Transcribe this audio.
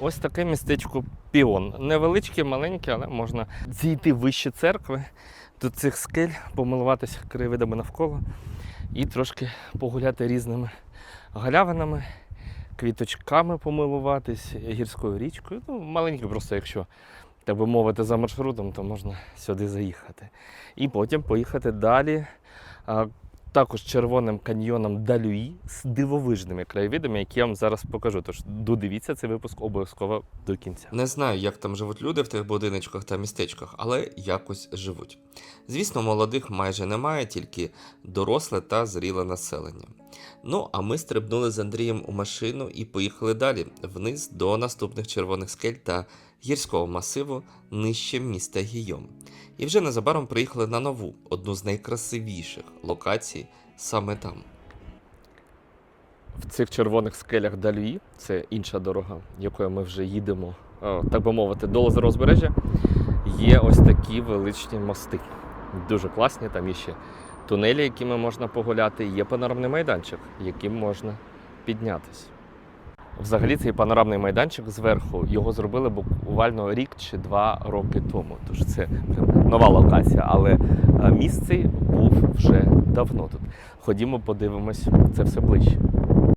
Ось таке містечко Піон. Невеличке, маленьке, але можна зійти вище церкви до цих скель, помилуватися краєвидами навколо і трошки погуляти різними галявинами, квіточками помилуватись, гірською річкою. Ну, маленьке, просто якщо так би мовити, за маршрутом, то можна сюди заїхати. І потім поїхати далі. Також червоним каньйоном Далюї з дивовижними краєвидами, які я вам зараз покажу. Тож додивіться цей випуск обов'язково до кінця. Не знаю, як там живуть люди в тих будиночках та містечках, але якось живуть. Звісно, молодих майже немає, тільки доросле та зріле населення. Ну, а ми стрибнули з Андрієм у машину і поїхали далі, вниз до наступних червоних скель та гірського масиву нижче міста Гійом. І вже незабаром приїхали на нову, одну з найкрасивіших локацій саме там. В цих червоних скелях Далюї, це інша дорога, якою ми вже їдемо, так би мовити, до озера узбережжя, є ось такі величні мости. Дуже класні, там є ще тунелі, якими можна погуляти, є панорамний майданчик, яким можна піднятися. Взагалі, цей панорамний майданчик зверху його зробили буквально рік чи два роки тому. Тож це прям нова локація, але е, місце був вже давно тут. Ходімо, подивимось це все ближче.